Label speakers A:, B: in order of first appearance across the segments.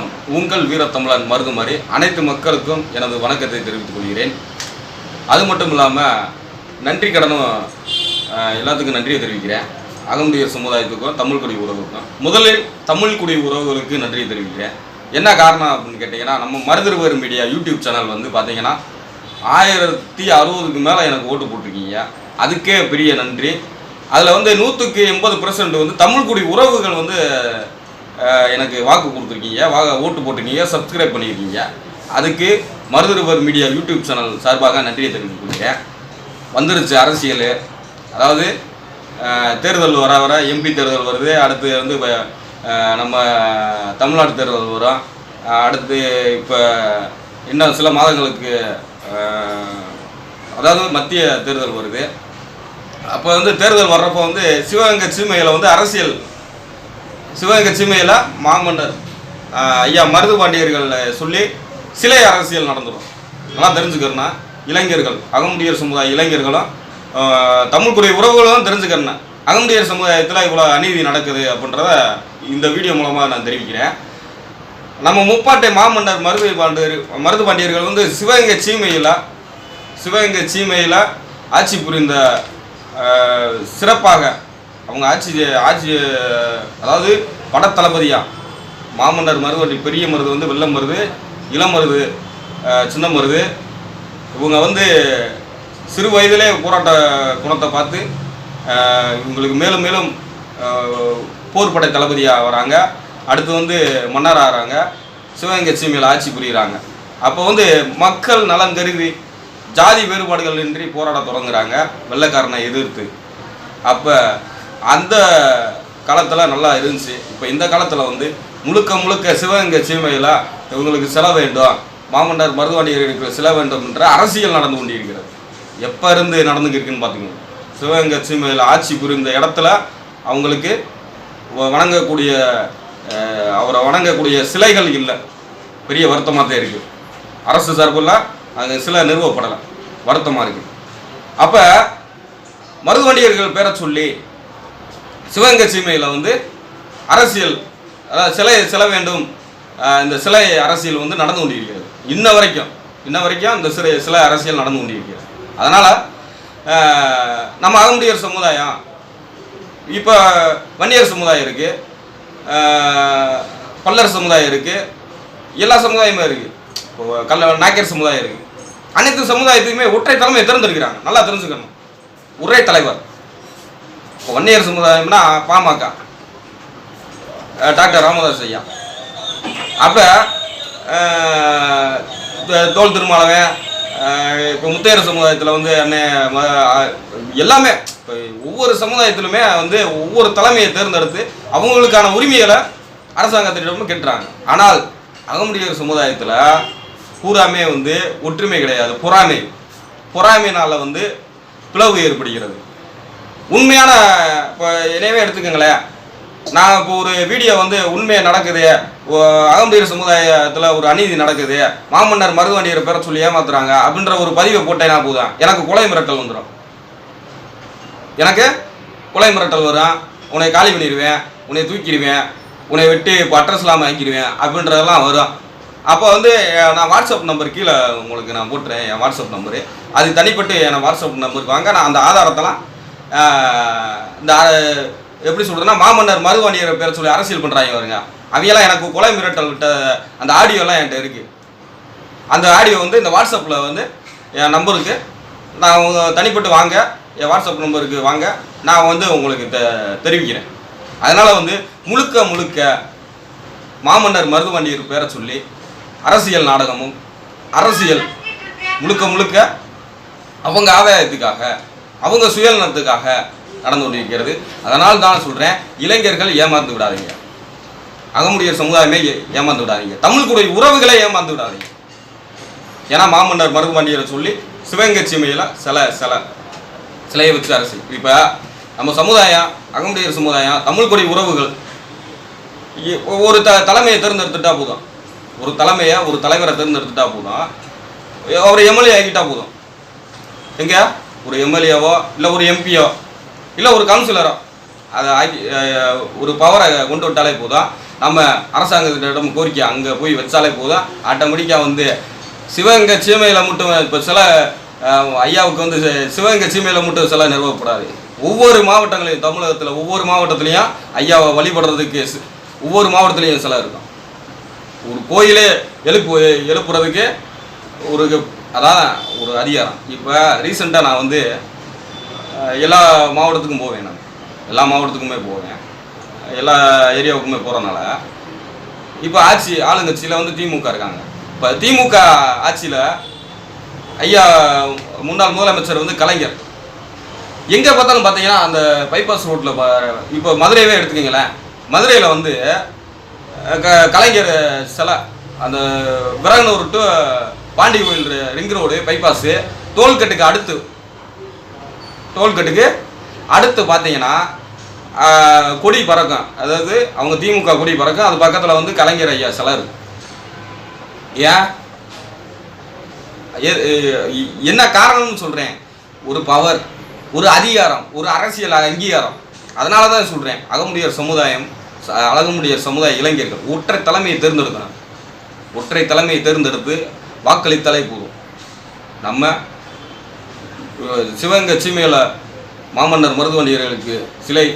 A: வணக்கம். உங்கள் வீரத்தமிழன் மருதுமாரி அனைத்து மக்களுக்கும் எனது வணக்கத்தை தெரிவித்துக் கொள்கிறேன். அது மட்டும் இல்லாமல் நன்றி கடனும் எல்லாத்துக்கும் நன்றியை தெரிவிக்கிறேன். அகமுடியர் சமுதாயத்துக்கும் தமிழ் குடி உறவுக்கும். முதலில் தமிழ் குடி உறவுகளுக்கு நன்றியை தெரிவிக்கிறேன். என்ன காரணம் அப்படின்னு கேட்டிங்கன்னா நம்ம மருதுருவர் மீடியா யூடியூப் சேனல் வந்து பார்த்தீங்கன்னா ஆயிரத்தி அறுபதுக்கு மேலே எனக்கு ஓட்டு போட்டிருக்கீங்க. அதுக்கே பெரிய நன்றி. அதில் வந்து நூற்றுக்கு எண்பது பர்சன்ட் வந்து தமிழ் குடி உறவுகள் வந்து எனக்கு வாக்கு கொடுத்துருக்கீங்க. வா ஓட்டு போட்டிருக்கீங்க. சப்ஸ்கிரைப் பண்ணியிருக்கீங்க. அதுக்கு மருதுருவர் மீடியா யூடியூப் சேனல் சார்பாக நன்றியை தெரிவித்துக்கிறேன் வந்துருச்சு அரசியல். அதாவது தேர்தல் வர வர எம்பி தேர்தல் வருது. அடுத்து வந்து நம்ம தமிழ்நாடு தேர்தல் வரும். அடுத்து இப்போ இன்னும் சில மாதங்களுக்கு அதாவது மத்திய தேர்தல் வருது. அப்போ வந்து தேர்தல் வர்றப்போ வந்து சிவகங்கை சீமையில் வந்து அரசியல் சிவகங்கை சீமையில் மாமன்னர் ஐயா மருது பாண்டியர்கள் சொல்லி சிலை அரசியல் நடந்துடும் நல்லா தெரிஞ்சுக்கிறேன்னா. இளைஞர்கள் அகமுடியர் சமுதாய இளைஞர்களும் ஆஹ், தமிழ்குடி உறவுகளும் தெரிஞ்சுக்கிறேன் அகமுடியர் சமுதாயத்தில் இவ்வளோ அநீதி நடக்குது அப்படின்றத இந்த வீடியோ மூலமாக நான் தெரிவிக்கிறேன். நம்ம முப்பாட்டை மாமன்னர் மருது பாண்டியர் மருது பாண்டியர்கள் வந்து சிவகங்கை சீமையில் சிவகங்கை சீமையில் ஆட்சி புரிந்த சிறப்பாக அவங்க ஆட்சி ஆட்சி அதாவது படத்தளபதியாக மாமன்னர் மருது பெரிய மருது வந்து வெள்ளம் மருது இளம் மருது சின்ன மருது. இவங்க வந்து சிறு வயதிலே போராட்ட குணத்தை பார்த்து இவங்களுக்கு மேலும் மேலும் போர்படை தளபதியாக வராங்க. அடுத்து வந்து மன்னர் ஆகிறாங்க. சிவகங்கை சீமையில் ஆட்சி புரிகிறாங்க அப்போ வந்து மக்கள் நலன் கருதி ஜாதி வேறுபாடுகள் இன்றி போராட தொடங்குறாங்க. வெள்ளைக்காரனை எதிர்த்து. அப்போ அந்த காலத்தில் நல்லா இருந்துச்சு. இப்போ இந்த காலத்தில் வந்து முழுக்க முழுக்க சிவகங்கை சீமையில் இவங்களுக்கு செல வேண்டும் மாமன்னர் மருதுவாண்டியர்களுக்கு சில வேண்டும் என்ற அரசியல் நடந்து கொண்டிருக்கிறது. எப்போ இருந்து நடந்துக்கிருக்குன்னு பார்த்தீங்கன்னா சிவகங்கை சீமையில் ஆட்சி புரிந்த இடத்துல அவங்களுக்கு வணங்கக்கூடிய அவரை வணங்கக்கூடிய சிலைகள் இல்லை. பெரிய வருத்தமாக தான் இருக்குது அரசு சார்பில் அங்கே சிலை நிறுவப்படலை. வருத்தமாக இருக்குது அப்போ மருதுவண்டியர்கள் பேரை சொல்லி சிவகங்கை சீமையில் வந்து அரசியல் அதாவது சிலை சில வேண்டும். இந்த சிலை அரசியல் வந்து நடந்து கொண்டிருக்கிறது. இன்ன வரைக்கும் இன்ன வரைக்கும் இந்த சிலை சிலை அரசியல் நடந்து கொண்டிருக்கிறது. அதனால் நம்ம அகமுடியர் சமுதாயம் இப்போ வன்னியர் சமுதாயம் இருக்குது பல்லர் சமுதாயம் இருக்குது எல்லா சமுதாயமும் இருக்குது இப்போ கல்ல நாயக்கர் சமுதாயம் இருக்குது அனைத்து சமுதாயத்துக்குமே ஒற்றை தலைமை திறந்துருக்கிறாங்க நல்லா தெரிஞ்சுக்கணும். ஒரே தலைவர். இப்போ வன்னியர் சமுதாயம்னா பாமக. டாக்டர் ராமதாஸ் ஐயா. அப்போ தோல் திருமாலவன் இப்போ முத்தையர் சமுதாயத்தில் வந்து அண்ணன் ம- எல்லாமே இப்போ ஒவ்வொரு சமுதாயத்திலுமே வந்து ஒவ்வொரு தலைமையை தேர்ந்தெடுத்து அவங்களுக்கான உரிமைகளை அரசாங்கத்திடமும் கெட்டுறாங்க. ஆனால் அகமுடியர் சமுதாயத்தில் பூராமே வந்து ஒற்றுமை கிடையாது பொறாமை. பொறாமைனால் வந்து பிளவு ஏற்படுகிறது. உண்மையான இப்போ என்னையவே எடுத்துக்கோங்களேன். நான் இப்போ ஒரு வீடியோ வந்து உண்மையாக நடக்குது. ஓ- சமுதாயத்தில் ஒரு அநீதி நடக்குது. மாமன்னர் மருதுவண்டியர் பெற சொல்லி ஏமாத்துறாங்க அப்படின்ற ஒரு பதிவை போட்டேன்னா போதும் எனக்கு கொலை மிரட்டல் வந்துடும் எனக்கு கொலை மிரட்டல் வரும். உன்னை காலி பண்ணிடுவேன். உன்னை தூக்கிடுவேன். உன்னை வெட்டி இப்போ அட்ரஸ் இல்லாமல் ஆக்கிடுவேன் அப்படின்றதெல்லாம் வரும். அப்போ வந்து நான் வாட்ஸ்அப் நம்பர் கீழே உங்களுக்கு நான் போட்டுறேன். என் வாட்ஸ்அப் நம்பரு அது தனிப்பட்டு என் வாட்ஸ்அப் நம்பருக்கு வாங்க. நான் அந்த ஆதாரத்தெல்லாம் இந்த எப்படி சொல்கிறதுன்னா மாமன்னர் மருவாணியர் பேர சொல்லி அரசியல் பண்ணுறாங்க வருங்க அவையெல்லாம் எனக்கு கொலை மிரட்டல் விட்ட அந்த ஆடியோலாம் என்கிட்ட இருக்குது அந்த ஆடியோ வந்து இந்த வாட்ஸ்அப்பில் வந்து என் நம்பருக்கு நான் உங்க தனிப்பட்டு வாங்க என் வாட்ஸ்அப் நம்பருக்கு வாங்க நான் வந்து உங்களுக்கு தெ தெரிவிக்கிறேன். அதனால் வந்து முழுக்க முழுக்க மாமன்னர் மருதுவண்டியர் பேரை சொல்லி அரசியல் நாடகமும் அரசியல் முழுக்க முழுக்க அவங்க ஆதாயத்துக்காக அவங்க சுயநலத்துக்காக நடந்து கொண்டிருக்கிறது. அதனால் தான் சொல்கிறேன் இளைஞர்கள் ஏமாந்து விடாதீங்க. அகமுடியர் சமுதாயமே ஏமாந்து விடாதீங்க. தமிழ் உறவுகளை ஏமாந்து விடாதீங்க. ஏன்னா மாமன்னர் மருதுபாண்டியரை சொல்லி சிவகங்கை சீமையில் சில சில சிலையை வச்சு அரசு. இப்போ நம்ம சமுதாயம் அகமுடையர் சமுதாயம் தமிழ் உறவுகள் ஒரு த தலைமையை தேர்ந்தெடுத்துட்டா போதும். ஒரு தலைமையை ஒரு தலைவரை தேர்ந்தெடுத்துட்டா போதும். அவர் எம்எல்ஏ ஆகிட்டா போதும். எங்கேயா ஒரு எம்எல்ஏவோ இல்லை ஒரு எம்பியோ இல்லை ஒரு கவுன்சிலரோ அதை ஆக்கி ஒரு பவரை கொண்டு விட்டாலே போதும். நம்ம அரசாங்கத்திடம் கோரிக்கை அங்கே போய் வச்சாலே போதும். ஆட்டோமேட்டிக்காக வந்து சிவகங்கை சீமையில் மட்டும் இப்போ சில ஐயாவுக்கு வந்து சிவகங்கை சீமையில் மட்டும் சில நிறுவப்படாது. ஒவ்வொரு மாவட்டங்களையும் தமிழகத்தில் ஒவ்வொரு மாவட்டத்துலேயும் ஐயாவை வழிபடுறதுக்கு ஒவ்வொரு மாவட்டத்துலேயும் சில இருக்கும் ஒரு கோயிலே எழுப்பு எழுப்புறதுக்கு ஒரு அதான் ஒரு அதிகாரம். இப்போ ரீசெண்டாக நான் வந்து எல்லா மாவட்டத்துக்கும் போவேன் நான். எல்லா மாவட்டத்துக்குமே போவேன். எல்லா ஏரியாவுக்குமே போகிறனால இப்போ ஆட்சி ஆளுங்கட்சியில் வந்து திமுக இருக்காங்க. இப்போ திமுக ஆட்சியில் ஐயா முன்னாள் முதலமைச்சர் வந்து கலைஞர். எங்கே பார்த்தாலும் பார்த்தீங்கன்னா அந்த பைபாஸ் ரோட்டில் இப்போ மதுரையவே எடுத்துக்கிங்களேன். மதுரையில் வந்து க கலைஞர் சிலை அந்த விரகனூர் டு பாண்டி கோயில் ரிங் ரோடு பைபாஸு டோல்கட்டுக்கு அடுத்து டோல்கட்டுக்கு அடுத்து பார்த்தீங்கன்னா கொடி பறக்கும். அதாவது அவங்க திமுக கொடி பறக்கும். அது பக்கத்தில் வந்து கலைஞர் ஐயா சிலை இருக்கு ஏன் என்ன காரணம்னு சொல்கிறேன் ஒரு பவர் ஒரு அதிகாரம் ஒரு அரசியல் அங்கீகாரம். அதனால தான் சொல்கிறேன் அகமுடியர் சமுதாயம் அழகமுடியர் சமுதாய இளைஞர்கள் ஒற்றை தலைமையை தேர்ந்தெடுக்கணும். ஒற்றை தலைமையை தேர்ந்தெடுத்து வாக்களித்தாலே போதும். நம்ம சிவகங்கை சீமையில் மாமன்னர் மருதுவண்டியர்களுக்கு சிலை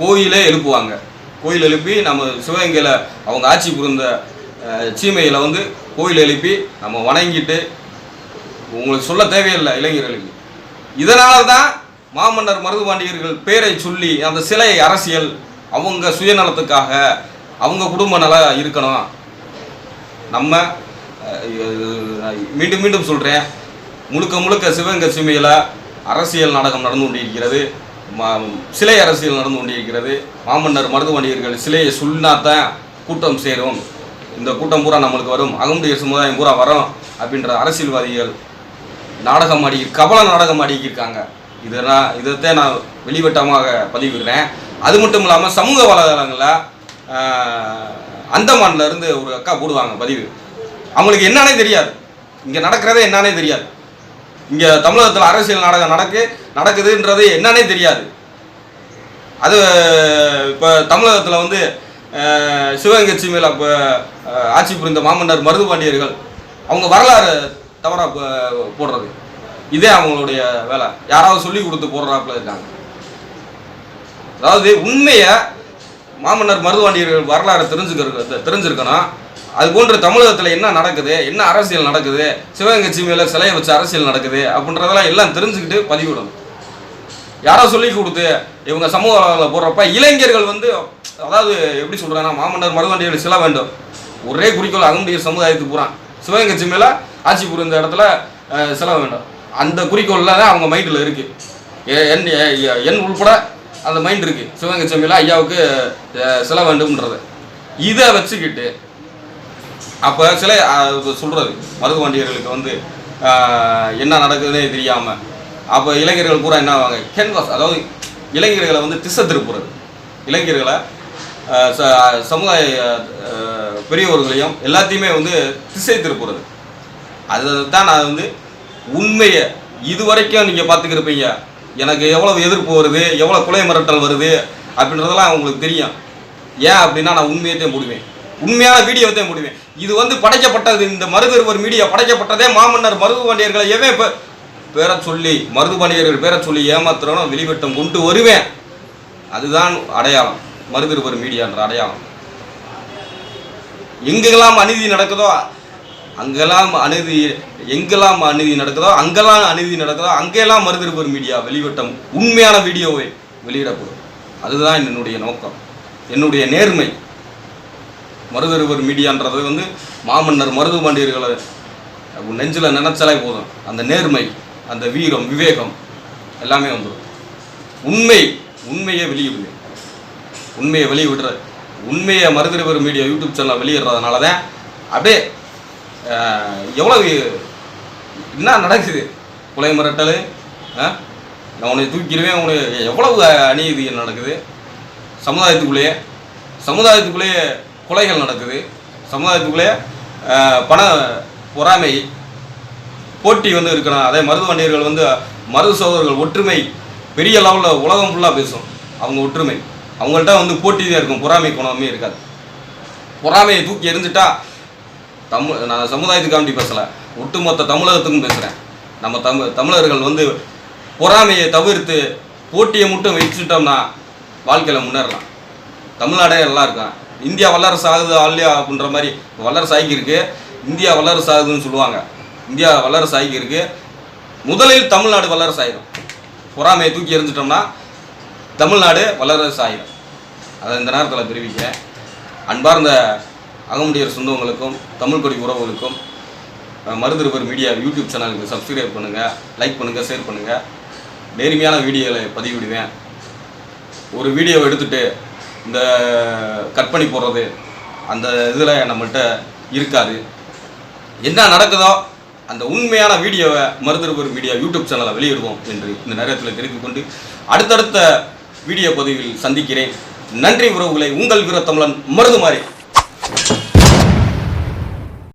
A: கோயிலே எழுப்புவாங்க. கோயில் எழுப்பி நம்ம சிவகங்கையில் அவங்க ஆட்சி புரிந்த சீமையில் வந்து கோயில் எழுப்பி நம்ம வணங்கிட்டு உங்களுக்கு சொல்ல தேவையில்லை இளைஞர்களுக்கு. இதனால தான் மாமன்னர் மருதுபாண்டியர்கள் பேரை சொல்லி அந்த சிலை அரசியல் அவங்க சுயநலத்துக்காக அவங்க குடும்ப நல இருக்கணும். நம்ம மீண்டும் மீண்டும் சொல்கிறேன் முழுக்க முழுக்க சிவகங்கை சிமையில் அரசியல் நாடகம் நடந்து கொண்டிருக்கிறது. மா சிலை அரசியல் நடந்து கொண்டிருக்கிறது. மாமன்னர் மருதுவண்டியர்கள் சிலையை சொன்னாதான் கூட்டம் சேரும். இந்த கூட்டம் பூரா நம்மளுக்கு வரும். அகமுடைய சமுதாயம் பூரா வரும் அப்படின்ற அரசியல்வாதிகள் நாடகம் ஆடி கபல நாடகம் ஆடிக்கிருக்காங்க. இதை நான் இதைத்தான் நான் வெளிவட்டமாக பதிவிடுறேன். அது மட்டும் இல்லாமல் சமூக வலைதளங்களில் அந்தமான்லேருந்து ஒரு அக்கா போடுவாங்க பதிவு. அவங்களுக்கு என்னன்னே தெரியாது. இங்கே நடக்கிறதே என்னன்னே தெரியாது. இங்கே தமிழகத்தில் அரசியல் நாடகம் நடக்கு நடக்குதுன்றது என்னன்னே தெரியாது. அது இப்போ தமிழகத்தில் வந்து சிவகங்கை சீமையில் இப்போ ஆட்சி புரிந்த மாமன்னர் மருதுபாண்டியர்கள் அவங்க வரலாறு தவறாக போடுறது. இதே அவங்களுடைய வேலை. யாராவது சொல்லி கொடுத்து போடுறாப்புல இருக்காங்க. அதாவது உண்மையை மாமன்னர் மருதுவாண்டியர்கள் வரலாறு தெரிஞ்சுக்கிறது தெரிஞ்சிருக்கணும். அது போன்று தமிழகத்தில் என்ன நடக்குது? என்ன அரசியல் நடக்குது? சிவகங்கை சீமையில் சிலையை வச்சு அரசியல் நடக்குது அப்படின்றதெல்லாம் எல்லாம் தெரிஞ்சுக்கிட்டு பதிவிடணும். யாரோ சொல்லி கொடுத்து இவங்க சமூக வலைதளங்களில் போடுறப்ப இளைஞர்கள் வந்து அதாவது எப்படி சொல்கிறாங்கன்னா மாமன்னர் மருதாண்டிகள் சில வேண்டும். ஒரே குறிக்கோள் அகமுடைய சமுதாயத்துக்கு பூரா. சிவகங்கை சீமையில் ஆட்சி புரிந்த இடத்துல சில வேண்டும். அந்த குறிக்கோளில் தான் அவங்க மைண்டில் இருக்குது என் என் உள்பட அந்த மைண்ட் இருக்குது சிவகங்கை சீமையில் ஐயாவுக்கு சில வேண்டும்ன்றது. இதை வச்சுக்கிட்டு அப்போ சில சொல்கிறது மருது வண்டியர்களுக்கு வந்து என்ன நடக்குதுன்னே தெரியாமல் அப்போ இளைஞர்கள் பூரா என்ன ஆவாங்க கேன்வாஸ் அதாவது இளைஞர்களை வந்து திசை திருப்புறது. இளைஞர்களை ச- சமுதாய பெரியவர்களையும் எல்லாத்தையுமே வந்து திசை திருப்புறது. அதுதான் நான் வந்து உண்மையை இது வரைக்கும் நீங்கள் பார்த்துக்கிருப்பீங்க. எனக்கு எவ்வளோ எதிர்ப்பு வருது எவ்வளோ குலை மிரட்டல் வருது அப்படின்றதெல்லாம் உங்களுக்கு தெரியும். ஏன் அப்படின்னா நான் உண்மையத்தையும் முடிவேன் உண்மையான வீடியோவை முடிவேன் இது வந்து படைக்கப்பட்டது. இந்த மருதுவர் மீடியா படைக்கப்பட்டதே மாமன்னர் மருதுபாண்டியர்களை எவன் இப்போ பேரை சொல்லி மருதுபாண்டியர்கள் பேரை சொல்லி ஏமாத்துறோம் வெளிவட்டம் கொண்டு வருவேன். அதுதான் அடையாளம். மருதுவர் மீடியான்ற அடையாளம். எங்கெல்லாம் அநீதி நடக்குதோ அங்கெல்லாம் அநீதி எங்கெல்லாம் அநீதி நடக்குதோ அங்கெல்லாம் அநீதி நடக்குதோ அங்கெல்லாம் மருதிருப்பர் மீடியா வெளிவட்டம் உண்மையான வீடியோவை வெளியிடப்படும். அதுதான் என்னுடைய நோக்கம். என்னுடைய நேர்மை. மருதருவர் மீடியான்றது வந்து மாமன்னர் மருது பாண்டியர்களை நெஞ்சில் நினைச்சாலே போதும். அந்த நேர்மை அந்த வீரம் விவேகம் எல்லாமே வந்துடும் உண்மை உண்மையை வெளியிடுது. உண்மையை வெளியிடுற உண்மையை மருதருவர் மீடியா யூடியூப் சேனலில் வெளியிடுறதுனால தான் அப்படியே எவ்வளோ எவ்வளவு என்ன நடக்குது? கொலை மிரட்டல் நான் உன்னை தூக்கிடுவேன் உனக்கு எவ்வளவு அநீதி நடக்குது? சமுதாயத்துக்குள்ளேயே சமுதாயத்துக்குள்ளேயே கொலைகள் நடக்குது. சமுதாயத்துக்குள்ளேயே பண பொறாமை போட்டி வந்து இருக்கணும் அதே மருது வண்டியர்கள் வந்து மருது சோதர்கள் ஒற்றுமை பெரிய லெவலில் உலகம் ஃபுல்லாக பேசும். அவங்க ஒற்றுமை. அவங்கள்ட்ட வந்து போட்டி தான் இருக்கும். பொறாமை குணமே இருக்காது. பொறாமையை தூக்கி எரிஞ்சிட்டா தமிழ் நான் சமுதாயத்துக்காண்டி பேசலை. ஒட்டுமொத்த தமிழகத்துக்கும் பேசுகிறேன் நம்ம தமிழ் தமிழர்கள் வந்து பொறாமையை தவிர்த்து போட்டியை மட்டும் வச்சுட்டோம்னா வாழ்க்கையில் முன்னேறலாம். தமிழ்நாடே நல்லா இருக்கான். இந்தியா வல்லரசு ஆகுது ஆல்லையா அப்படின்ற மாதிரி வல்லரசு ஆகியிருக்கு இந்தியா வல்லரசு ஆகுதுன்னு சொல்லுவாங்க. இந்தியா வல்லரசு ஆகியிருக்கு முதலில் தமிழ்நாடு வல்லரசு ஆயிடும் பொறாமையை தூக்கி எறிஞ்சிட்டோம்னா தமிழ்நாடு வல்லரசு ஆயிடும் அதை இந்த நேரத்தில் தெரிவிக்கிறேன். அன்பார்ந்த அகமுடியர் சொந்தவங்களுக்கும் தமிழ் கொடி உறவுகளுக்கும் அஹ், மருதிருவர் மீடியா யூடியூப் சேனலுக்கு சப்ஸ்கிரைப் பண்ணுங்கள் லைக் பண்ணுங்கள் ஷேர் பண்ணுங்கள் நேர்மையான வீடியோவை பதிவிடுவேன். ஒரு வீடியோவை எடுத்துகிட்டு இந்த கட் பண்ணி போடுறது அந்த இதில் நம்மள்கிட்ட இருக்காது. என்ன நடக்குதோ அந்த உண்மையான வீடியோவை மருத்துவர் மீடியா யூடியூப் சேனலை வெளியிடுவோம் என்று இந்த நேரத்தில் தெரிந்து கொண்டு அடுத்தடுத்த வீடியோ பதிவில் சந்திக்கிறேன். நன்றி உறவுகளை உங்கள் வீரத்தமிழன் மருதுமாறி.